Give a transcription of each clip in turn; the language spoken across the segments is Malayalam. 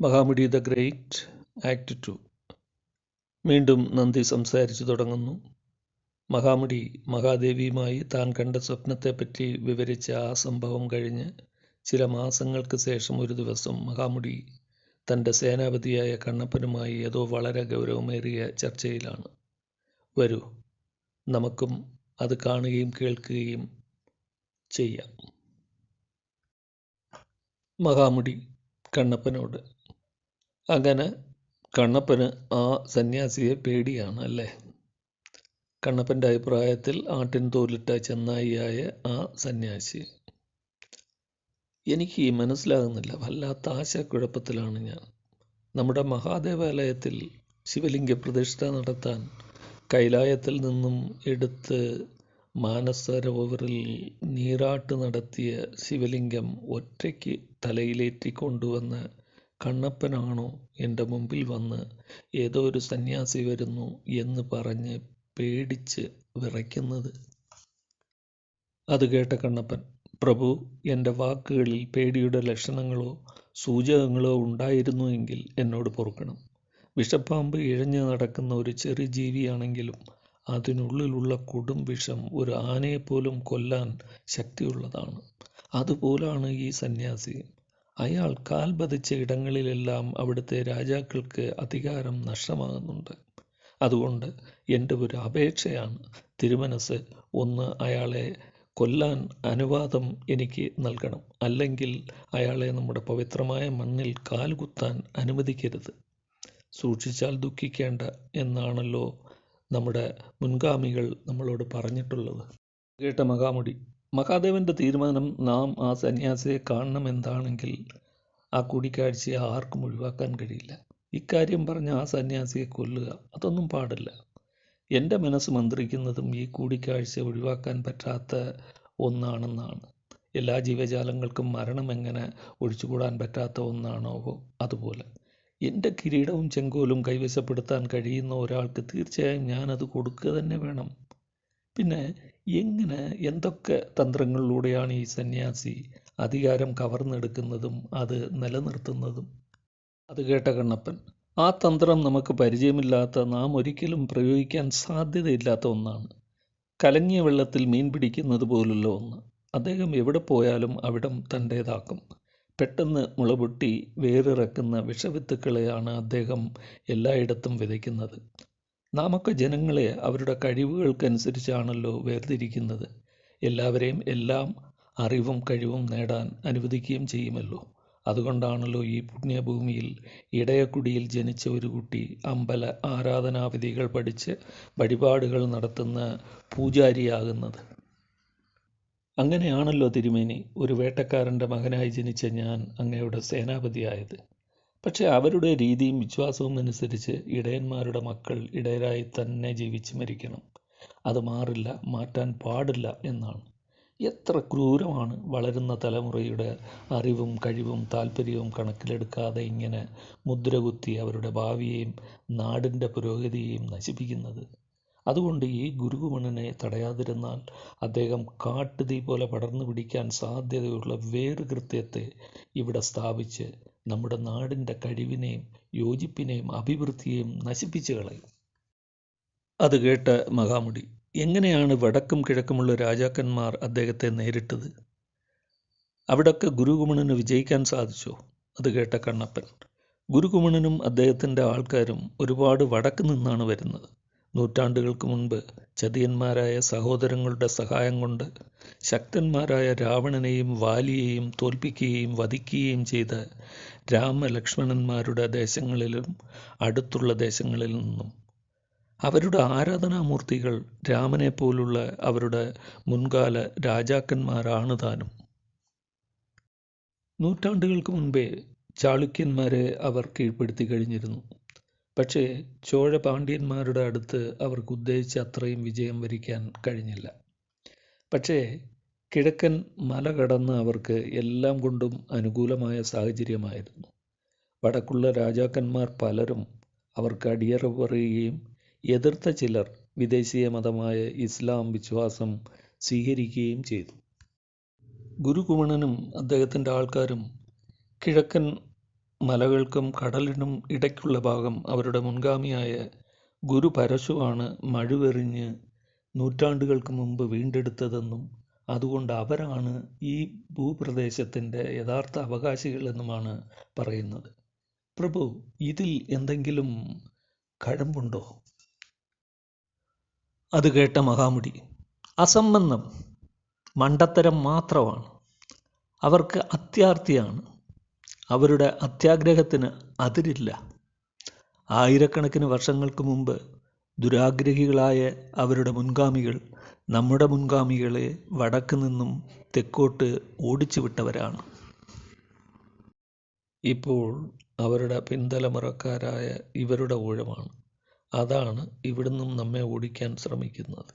മഹാമുടി ദ ഗ്രേറ്റ് ആക്ട് ടു. വീണ്ടും നന്ദി സംസാരിച്ചു തുടങ്ങുന്നു. മഹാമുടി മഹാദേവിയുമായി താൻ കണ്ട സ്വപ്നത്തെപ്പറ്റി വിവരിച്ച ആ സംഭവം കഴിഞ്ഞ് ചില മാസങ്ങൾക്ക് ശേഷം ഒരു ദിവസം മഹാമുടി തന്റെ സേനാപതിയായ കണ്ണപ്പനുമായി ഏതോ വളരെ ഗൗരവമേറിയ ചർച്ചയിലാണ്. വരൂ നമുക്കും അത് കാണുകയും കേൾക്കുകയും ചെയ്യാം. മഹാമുടി കണ്ണപ്പനോട് അങ്ങനെ കണ്ണപ്പന് ആ സന്യാസിയെ പേടിയാണ് അല്ലേ കണ്ണപ്പന്റെ അഭിപ്രായത്തിൽ ആട്ടിൻ തോലിട്ട ചെന്നായിയായ ആ സന്യാസി. എനിക്ക് മനസ്സിലാകുന്നില്ല. വല്ലാത്ത ആശയക്കുഴപ്പത്തിലാണ് ഞാൻ. നമ്മുടെ മഹാദേവാലയത്തിൽ ശിവലിംഗ പ്രതിഷ്ഠ നടത്താൻ കൈലായത്തിൽ നിന്നും എടുത്ത് മാനസരോവറിൽ നീരാട്ട് നടത്തിയ ശിവലിംഗം ഒറ്റയ്ക്ക് തലയിലേറ്റി കൊണ്ടുവന്ന് കണ്ണപ്പനാണോ എന്റെ മുമ്പിൽ വന്ന് ഏതോ ഒരു സന്യാസി വരുന്നു എന്ന് പറഞ്ഞ് പേടിച്ച് വിറയ്ക്കുന്നത്? അത് കേട്ട കണ്ണപ്പൻ പ്രഭു എന്റെ വാക്കുകളിൽ പേടിയുടെ ലക്ഷണങ്ങളോ സൂചകങ്ങളോ ഉണ്ടായിരുന്നുവെങ്കിൽ എന്നോട് പൊറുക്കണം. വിഷപ്പാമ്പ് ഇഴഞ്ഞു നടക്കുന്ന ഒരു ചെറു ജീവിയാണെങ്കിലും അതിനുള്ളിലുള്ള കൊടും വിഷം ഒരു ആനയെപ്പോലും കൊല്ലാൻ ശക്തിയുള്ളതാണ്. അതുപോലാണ് ഈ സന്യാസി. അയാൾ കാൽ പതിച്ച ഇടങ്ങളിലെല്ലാം അവിടുത്തെ രാജാക്കൾക്ക് അധികാരം നഷ്ടമാകുന്നുണ്ട്. അതുകൊണ്ട് എന്റെ ഒരു അപേക്ഷയാണ്. തിരുമനസ് ഒന്ന് അയാളെ കൊല്ലാൻ അനുവാദം എനിക്ക് നൽകണം. അല്ലെങ്കിൽ അയാളെ നമ്മുടെ പവിത്രമായ മണ്ണിൽ കാലുകുത്താൻ അനുവദിക്കരുത്. സൂക്ഷിച്ചാൽ ദുഃഖിക്കേണ്ട എന്നാണല്ലോ നമ്മുടെ മുൻഗാമികൾ നമ്മളോട് പറഞ്ഞിട്ടുള്ളത്. കേട്ട മഹാമുടി മഹാദേവന്റെ തീരുമാനം നാം ആ സന്യാസിയെ കാണണം എന്താണെങ്കിൽ ആ കൂടിക്കാഴ്ചയെ ആർക്കും ഒഴിവാക്കാൻ കഴിയില്ല. ഇക്കാര്യം പറഞ്ഞ ആ സന്യാസിയെ കൊല്ലുക അതൊന്നും പാടില്ല. എന്റെ മനസ്സ് മന്ത്രിക്കുന്നതും ഈ കൂടിക്കാഴ്ച ഒഴിവാക്കാൻ പറ്റാത്ത ഒന്നാണെന്നാണ്. എല്ലാ ജീവജാലങ്ങൾക്കും മരണം എങ്ങനെ ഒഴിച്ചുകൂടാൻ പറ്റാത്ത ഒന്നാണോ അതുപോലെ. എന്റെ കിരീടവും ചെങ്കോലും കൈവശപ്പെടുത്താൻ കഴിയുന്ന ഒരാൾക്ക് തീർച്ചയായും ഞാനത് കൊടുക്കുക തന്നെ വേണം. പിന്നെ എങ്ങനെ എന്തൊക്കെ തന്ത്രങ്ങളിലൂടെയാണ് ഈ സന്യാസി അധികാരം കവർന്നെടുക്കുന്നതും അത് നിലനിർത്തുന്നതും? അത് കേട്ട കണ്ണപ്പൻ ആ തന്ത്രം നമുക്ക് പരിചയമില്ലാത്ത നാം ഒരിക്കലും പ്രയോഗിക്കാൻ സാധ്യതയില്ലാത്ത ഒന്നാണ്. കലങ്ങിയ വെള്ളത്തിൽ മീൻ പിടിക്കുന്നത് പോലുള്ള ഒന്ന്. അദ്ദേഹം എവിടെ പോയാലും അവിടം തന്റേതാക്കും. പെട്ടെന്ന് മുളപൊട്ടി വേറിറക്കുന്ന വിഷവിത്തുക്കളെയാണ് അദ്ദേഹം എല്ലായിടത്തും വിതയ്ക്കുന്നത്. നാമൊക്കെ ജനങ്ങളെ അവരുടെ കഴിവുകൾക്കനുസരിച്ചാണല്ലോ വേർതിരിക്കുന്നത്. എല്ലാവരെയും എല്ലാം അറിവും കഴിവും നേടാൻ അനുവദിക്കുകയും ചെയ്യുമല്ലോ. അതുകൊണ്ടാണല്ലോ ഈ പുണ്യഭൂമിയിൽ ഇടയക്കുടിയിൽ ജനിച്ച ഒരു കുട്ടി അമ്പല ആരാധനാവിധികൾ പഠിച്ച് വഴിപാടുകൾ നടത്തുന്ന പൂജാരിയാകുന്നത്. അങ്ങനെയാണല്ലോ തിരുമേനി ഒരു വേട്ടക്കാരന്റെ മകനായി ജനിച്ച ഞാൻ അങ്ങയുടെ സേനാപതിയായത്. പക്ഷേ അവരുടെ രീതിയും വിശ്വാസവും അനുസരിച്ച് ഇടയന്മാരുടെ മക്കൾ ഇടയരായി തന്നെ ജീവിച്ച് മരിക്കണം. അത് മാറില്ല മാറ്റാൻ പാടില്ല എന്നാണ്. എത്ര ക്രൂരമാണ് വളരുന്ന തലമുറയുടെ അറിവും കഴിവും താല്പര്യവും കണക്കിലെടുക്കാതെ ഇങ്ങനെ മുദ്രകുത്തി അവരുടെ ഭാവിയെയും നാടിന്റെ പുരോഗതിയെയും നശിപ്പിക്കുന്നത്. അതുകൊണ്ട് ഈ ഗുരുകുമണനെ തടയാതിരുന്നാൽ അദ്ദേഹം കാട്ടുതീ പോലെ പടർന്നു പിടിക്കാൻ സാധ്യതയുള്ള വേറു കൃത്യത്തെ ഇവിടെ സ്ഥാപിച്ച് നമ്മുടെ നാടിന്റെ കഴിവിനെയും യോജിപ്പിനെയും അഭിവൃദ്ധിയെയും നശിപ്പിച്ചു കളയും. അത് കേട്ട മഹാമുടി എങ്ങനെയാണ് വടക്കും കിഴക്കുമുള്ള രാജാക്കന്മാർ അദ്ദേഹത്തെ നേരിട്ടത്? അവിടൊക്കെ ഗുരുകുമണന് വിജയിക്കാൻ സാധിച്ചോ? അത് കേട്ട കണ്ണപ്പൻ ഗുരുകുമണനും അദ്ദേഹത്തിന്റെ ആൾക്കാരും ഒരുപാട് വടക്ക് നിന്നാണ് വരുന്നത്. നൂറ്റാണ്ടുകൾക്ക് മുൻപ് ചതിയന്മാരായ സഹോദരങ്ങളുടെ സഹായം കൊണ്ട് ശക്തന്മാരായ രാവണനെയും വാലിയെയും തോൽപ്പിക്കുകയും വധിക്കുകയും ചെയ്ത രാമലക്ഷ്മണന്മാരുടെ ദേശങ്ങളിലും അടുത്തുള്ള ദേശങ്ങളിൽ നിന്നും. അവരുടെ ആരാധനാമൂർത്തികൾ രാമനെ പോലുള്ള അവരുടെ മുൻകാല രാജാക്കന്മാരാണ് താനും. നൂറ്റാണ്ടുകൾക്ക് മുൻപേ ചാളുക്യന്മാരെ അവർ കീഴ്പ്പെടുത്തി കഴിഞ്ഞിരുന്നു. പക്ഷേ ചോഴ പാണ്ഡ്യന്മാരുടെ അടുത്ത് അവർക്ക് ഉദ്ദേശിച്ച അത്രയും വിജയം വരിക്കാൻ കഴിഞ്ഞില്ല. പക്ഷേ കിഴക്കൻ മല കടന്ന് അവർക്ക് എല്ലാം കൊണ്ടും അനുകൂലമായ സാഹചര്യമായിരുന്നു. വടക്കുള്ള രാജാക്കന്മാർ പലരും അവർക്ക് അടിയറവ് പറയുകയും എതിർത്ത ചിലർ വിദേശീയ മതമായ ഇസ്ലാം വിശ്വാസം സ്വീകരിക്കുകയും ചെയ്തു. ഗുരുകുമണനും അദ്ദേഹത്തിന്റെ ആൾക്കാരും കിഴക്കൻ മലകൾക്കും കടലിനും ഇടയ്ക്കുള്ള ഭാഗം അവരുടെ മുൻഗാമിയായ ഗുരു പരശുവാണ് മഴുവെറിഞ്ഞ് നൂറ്റാണ്ടുകൾക്ക് മുമ്പ് വീണ്ടെടുത്തതെന്നും അതുകൊണ്ട് അവരാണ് ഈ ഭൂപ്രദേശത്തിന്റെ യഥാർത്ഥ അവകാശികളെന്നുമാണ് പറയുന്നത്. പ്രഭു ഇതിൽ എന്തെങ്കിലും കഴമ്പുണ്ടോ? അത് കേട്ട മഹാമുടി അസംബന്ധം മണ്ടത്തരം മാത്രമാണ്. അവർക്ക് അത്യാർത്തിയാണ്. അവരുടെ അത്യാഗ്രഹത്തിന് അതിരില്ല. ആയിരക്കണക്കിന് വർഷങ്ങൾക്ക് മുമ്പ് ദുരാഗ്രഹികളായ അവരുടെ മുൻഗാമികൾ നമ്മുടെ മുൻഗാമികളെ വടക്ക് നിന്നും തെക്കോട്ട് ഓടിച്ചു വിട്ടവരാണ് ഇപ്പോൾ അവരുടെ പിന്തലമുറക്കാരായ ഇവരുടെ ഊഴമാണ്. അതാണ് ഇവിടുന്നും നമ്മെ ഓടിക്കാൻ ശ്രമിക്കുന്നത്.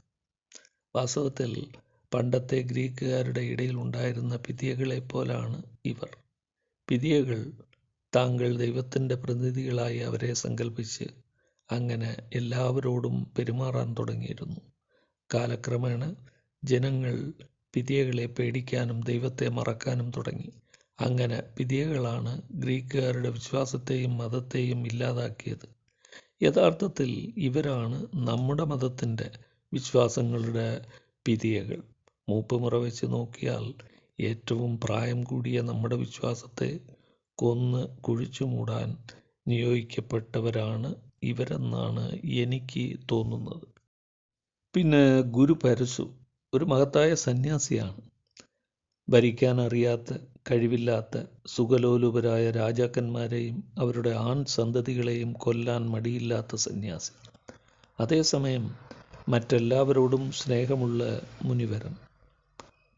വാസ്തവത്തിൽ പണ്ടത്തെ ഗ്രീക്കുകാരുടെ ഇടയിൽ ഉണ്ടായിരുന്ന പിതിയകളെപ്പോലാണ് ഇവർ. പിതിയകൾ താങ്കൾ ദൈവത്തിന്റെ പ്രതിനിധികളായി അവരെ സങ്കല്പിച്ച് അങ്ങനെ എല്ലാവരോടും പെരുമാറാൻ തുടങ്ങിയിരുന്നു. കാലക്രമേണ ജനങ്ങൾ പിതിയകളെ പേടിക്കാനും ദൈവത്തെ മറക്കാനും തുടങ്ങി. അങ്ങനെ പിതിയകളാണ് ഗ്രീക്കുകാരുടെ വിശ്വാസത്തെയും മതത്തെയും ഇല്ലാതാക്കിയത്. യഥാർത്ഥത്തിൽ ഇവരാണ് നമ്മുടെ മതത്തിന്റെ വിശ്വാസങ്ങളുടെ പിതിയകൾ. മൂപ്പുമുറ വെച്ച് നോക്കിയാൽ ഏറ്റവും പ്രായം കൂടിയ നമ്മുടെ വിശ്വാസത്തെ കൊന്ന് കുഴിച്ചു മൂടാൻ നിയോഗിക്കപ്പെട്ടവരാണ് ഇവരെന്നാണ് എനിക്ക് തോന്നുന്നത്. പിന്നെ ഗുരു പരശു ഒരു മഹത്തായ സന്യാസിയാണ്. ഭരിക്കാൻ അറിയാത്ത കഴിവില്ലാത്ത സുഖലോലുപരായ രാജാക്കന്മാരെയും അവരുടെ ആൺ സന്തതികളെയും കൊല്ലാൻ മടിയില്ലാത്ത സന്യാസി. അതേസമയം മറ്റെല്ലാവരോടും സ്നേഹമുള്ള മുനിവരൻ.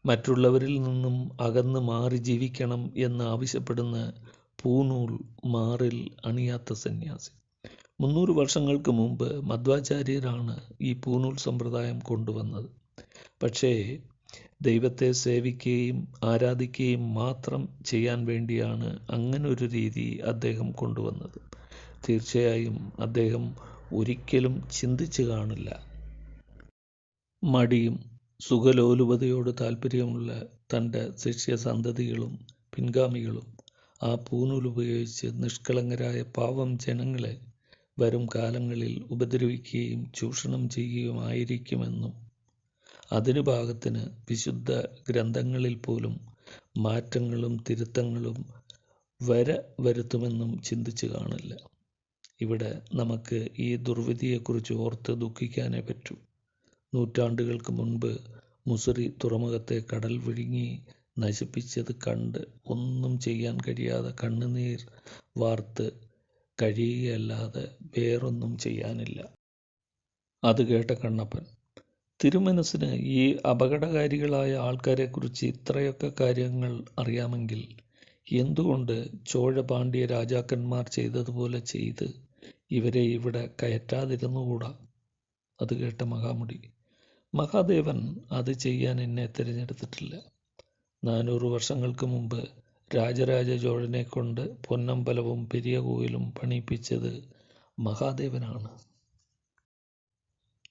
മറ്റുള്ളവരിൽ നിന്നും അകന്ന് മാറി ജീവിക്കണം എന്ന് ആവശ്യപ്പെടുന്ന പൂനൂൽ മാറിൽ അണിയാത്ത സന്യാസി. മുന്നൂറ് വർഷങ്ങൾക്ക് മുമ്പ് മധ്വാചാര്യരാണ് ഈ പൂനൂൽ സമ്പ്രദായം കൊണ്ടുവന്നത്. പക്ഷേ ദൈവത്തെ സേവിക്കുകയും ആരാധിക്കുകയും മാത്രം ചെയ്യാൻ വേണ്ടിയാണ് അങ്ങനൊരു രീതി അദ്ദേഹം കൊണ്ടുവന്നത്. തീർച്ചയായും അദ്ദേഹം ഒരിക്കലും ചിന്തിച്ചു കാണില്ല. മടിയും സുഖലോലുപതയോട് താല്പര്യമുള്ള തന്റെ ശിഷ്യസന്തതികളും പിൻഗാമികളും ആ പൂനൂലുപയോഗിച്ച് നിഷ്കളങ്കരായ പാവം ജനങ്ങളെ വരും കാലങ്ങളിൽ ഉപദ്രവിക്കുകയും ചൂഷണം ചെയ്യുകയുമായിരിക്കുമെന്നും അതിനു ഭാഗത്തിന് വിശുദ്ധ ഗ്രന്ഥങ്ങളിൽ പോലും മാറ്റങ്ങളും തിരുത്തങ്ങളും വര വരുത്തുമെന്നും ചിന്തിച്ചു കാണില്ല. ഇവിടെ നമുക്ക് ഈ ദുർവിധിയെക്കുറിച്ച് ഓർത്ത് ദുഃഖിക്കാനേ പറ്റൂ. നൂറ്റാണ്ടുകൾക്ക് മുൻപ് മുസറി തുറമുഖത്തെ കടൽ വിഴുങ്ങി നശിപ്പിച്ചത് കണ്ട് ഒന്നും ചെയ്യാൻ കഴിയാതെ കണ്ണുനീർ വാർത്ത് കഴിയുകയല്ലാതെ വേറൊന്നും ചെയ്യാനില്ല. അത് കേട്ട കണ്ണപ്പൻ തിരുമനസ്സിന് ഈ അപകടകാരികളായ ആൾക്കാരെക്കുറിച്ച് ഇത്രയൊക്കെ കാര്യങ്ങൾ അറിയാമെങ്കിൽ എന്തുകൊണ്ട് ചോഴ പാണ്ഡ്യ രാജാക്കന്മാർ ചെയ്തതുപോലെ ചെയ്ത് ഇവരെ ഇവിടെ കയറ്റാതിരുന്നുകൂടാ? അത് കേട്ട മഹാമുടി മഹാദേവൻ അത് ചെയ്യാൻ എന്നെ തിരഞ്ഞെടുത്തിട്ടില്ല. നാനൂറ് വർഷങ്ങൾക്ക് മുമ്പ് രാജരാജ ചോഴനെ കൊണ്ട് പൊന്നമ്പലവും പെരിയ കോയിലും പണിയിപ്പിച്ചത് മഹാദേവനാണ്.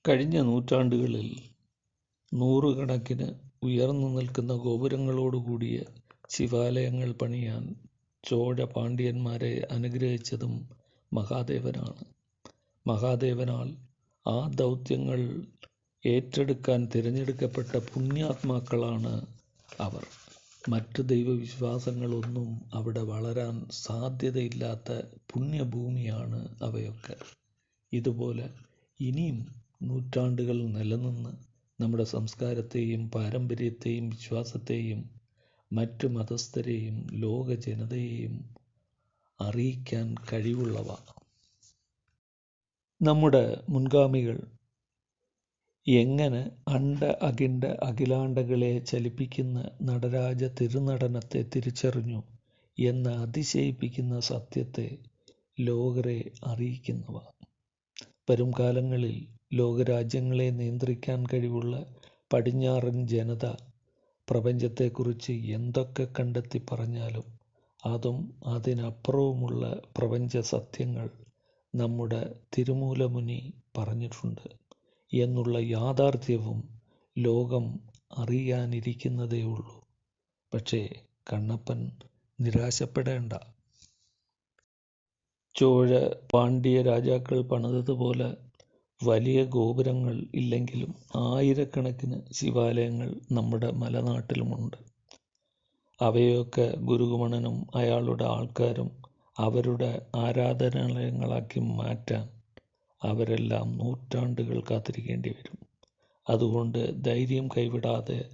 കഴിഞ്ഞ നൂറ്റാണ്ടുകളിൽ നൂറുകണക്കിന് ഉയർന്നു നിൽക്കുന്ന ഗോപുരങ്ങളോടുകൂടിയ ശിവാലയങ്ങൾ പണിയാൻ ചോഴ പാണ്ഡ്യന്മാരെ അനുഗ്രഹിച്ചതും മഹാദേവനാണ്. മഹാദേവനാൽ ആ ദൗത്യങ്ങൾ ഏറ്റെടുക്കാൻ തിരഞ്ഞെടുക്കപ്പെട്ട പുണ്യാത്മാക്കളാണ് അവർ. മറ്റ് ദൈവവിശ്വാസങ്ങളൊന്നും അവിടെ വളരാൻ സാധ്യതയില്ലാത്ത പുണ്യഭൂമിയാണ് അവയൊക്കെ. ഇതുപോലെ ഇനിയും നൂറ്റാണ്ടുകൾ നിലനിന്ന് നമ്മുടെ സംസ്കാരത്തെയും പാരമ്പര്യത്തെയും വിശ്വാസത്തെയും മറ്റു മതസ്ഥരെയും ലോക ജനതയെയും അറിയിക്കാൻ കഴിവുള്ളവ. നമ്മുടെ മുൻഗാമികൾ എങ്ങനെ അണ്ഡ അകിണ്ട അഖിലാണ്ടകളെ ചലിപ്പിക്കുന്ന നടരാജ തിരുനടനത്തെ തിരിച്ചറിഞ്ഞു എന്ന അതിശയിപ്പിക്കുന്ന സത്യത്തെ ലോകരെ അറിയിക്കുന്നവ. വരും കാലങ്ങളിൽ ലോകരാജ്യങ്ങളെ നിയന്ത്രിക്കാൻ കഴിവുള്ള പടിഞ്ഞാറൻ ജനത പ്രപഞ്ചത്തെക്കുറിച്ച് എന്തൊക്കെ കണ്ടെത്തി പറഞ്ഞാലും അതും അതിനപ്പുറവുമുള്ള പ്രപഞ്ച സത്യങ്ങൾ നമ്മുടെ തിരുമൂലമുനി പറഞ്ഞിട്ടുണ്ട്. എന്നുള്ള യാഥാർത്ഥ്യവും ലോകം അറിയാനിരിക്കുന്നതേ ഉള്ളൂ. പക്ഷേ കണ്ണപ്പൻ നിരാശപ്പെടേണ്ട. ചോഴ പാണ്ഡ്യ രാജാക്കൾ പണിതതുപോലെ വലിയ ഗോപുരങ്ങൾ ഇല്ലെങ്കിലും ആയിരക്കണക്കിന് ശിവാലയങ്ങൾ നമ്മുടെ മലനാട്ടിലുമുണ്ട്. അവയൊക്കെ ഗുരുകുമണനും അയാളുടെ ആൾക്കാരും അവരുടെ ആരാധനാലയങ്ങളാക്കി മാറ്റാൻ അവരെല്ലാം നൂറ്റാണ്ടുകൾ കാത്തിരിക്കേണ്ടി വരും. അതുകൊണ്ട് ധൈര്യം കൈവിടാതെ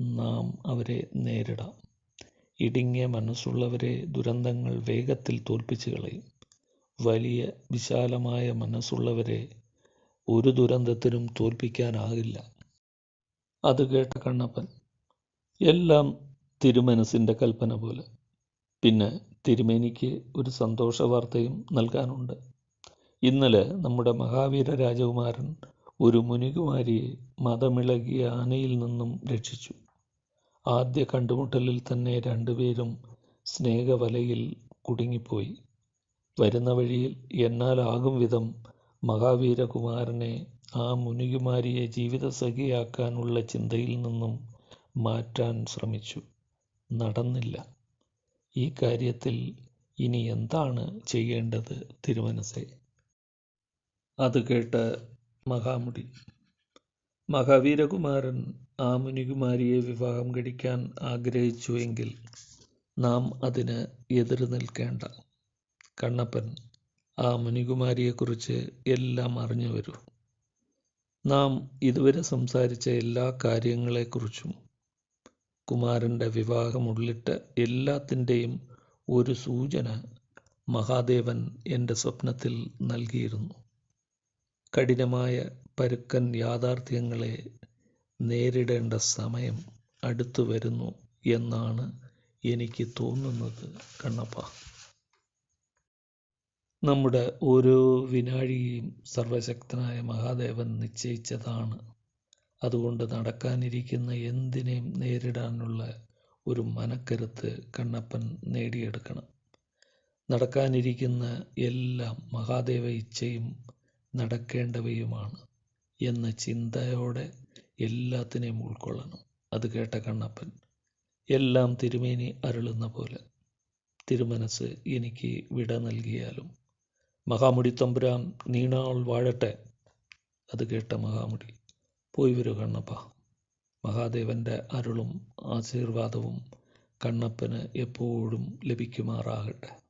നാം അവരെ നേരിടാം. ഇടുങ്ങിയ മനസ്സുള്ളവരെ ദുരന്തങ്ങൾ വേഗത്തിൽ തോൽപ്പിച്ചു കളയും. വലിയ വിശാലമായ മനസ്സുള്ളവരെ ഒരു ദുരന്തത്തിനും തോൽപ്പിക്കാനാകില്ല. അത് കേട്ട കണ്ണപ്പൻ എല്ലാം തിരുമനസിന്റെ കൽപ്പന പോലെ. പിന്നെ തിരുമേനിക്ക് ഒരു സന്തോഷ വാർത്തയും നൽകാനുണ്ട്. ഇന്നലെ നമ്മുടെ മഹാവീര രാജകുമാരൻ ഒരു മുനികുമാരിയെ മതമിളകിയ ആനയിൽ നിന്നും രക്ഷിച്ചു. ആദ്യ കണ്ടുമുട്ടലിൽ തന്നെ രണ്ടുപേരും സ്നേഹവലയിൽ കുടുങ്ങിപ്പോയി. വരുന്ന വഴിയിൽ എന്നാലാകും വിധം മഹാവീരകുമാരനെ ആ മുനികുമാരിയെ ജീവിതസഖിയാക്കാനുള്ള ചിന്തയിൽ നിന്നും മാറ്റാൻ ശ്രമിച്ചു. നടന്നില്ല. ഈ കാര്യത്തിൽ ഇനി എന്താണ് ചെയ്യേണ്ടത് തിരുമനസേ? അത് കേട്ട് മഹാമുടി. മഹാവീരകുമാരൻ ആ മുനികുമാരിയെ വിവാഹം കഴിക്കാൻ ആഗ്രഹിച്ചു എങ്കിൽ നാം അതിന് എതിർ നിൽക്കേണ്ട. കണ്ണപ്പൻ ആ മുനികുമാരിയെക്കുറിച്ച് എല്ലാം അറിഞ്ഞു വരൂ. നാം ഇതുവരെ സംസാരിച്ച എല്ലാ കാര്യങ്ങളെക്കുറിച്ചും കുമാരന്റെ വിവാഹമുള്ളിട്ട് എല്ലാത്തിന്റെയും ഒരു സൂചന മഹാദേവൻ എന്റെ സ്വപ്നത്തിൽ നൽകിയിരുന്നു. കഠിനമായ പരുക്കൻ യാഥാർത്ഥ്യങ്ങളെ നേരിടേണ്ട സമയം അടുത്തു വരുന്നു എന്നാണ് എനിക്ക് തോന്നുന്നത് കണ്ണപ്പ. നമ്മുടെ ഓരോ വിനാഴിയും സർവശക്തനായ മഹാദേവൻ നിശ്ചയിച്ചതാണ്. അതുകൊണ്ട് നടക്കാനിരിക്കുന്ന എന്തിനേയും നേരിടാനുള്ള ഒരു മനക്കരുത്ത് കണ്ണപ്പൻ നേടിയെടുക്കണം. നടക്കാനിരിക്കുന്ന എല്ലാം മഹാദേവ ഇച്ഛയും നടക്കേണ്ടവയുമാണ് എന്ന ചിന്തയോടെ എല്ലാത്തിനെയും ഉൾക്കൊള്ളണം. അത് കേട്ട കണ്ണപ്പൻ എല്ലാം തിരുമേനി അരുളുന്ന പോലെ. തിരുമനസ് എനിക്ക് വിട നൽകിയാലും മഹാമുടി തമ്പുരാൻ നീണാൾ വാഴട്ടെ അത് കേട്ട മഹാമുടി പോയി വരൂ കണ്ണപ്പ. മഹാദേവന്റെ അരുളും ആശീർവാദവും കണ്ണപ്പന് എപ്പോഴും ലഭിക്കുമാറാകട്ടെ.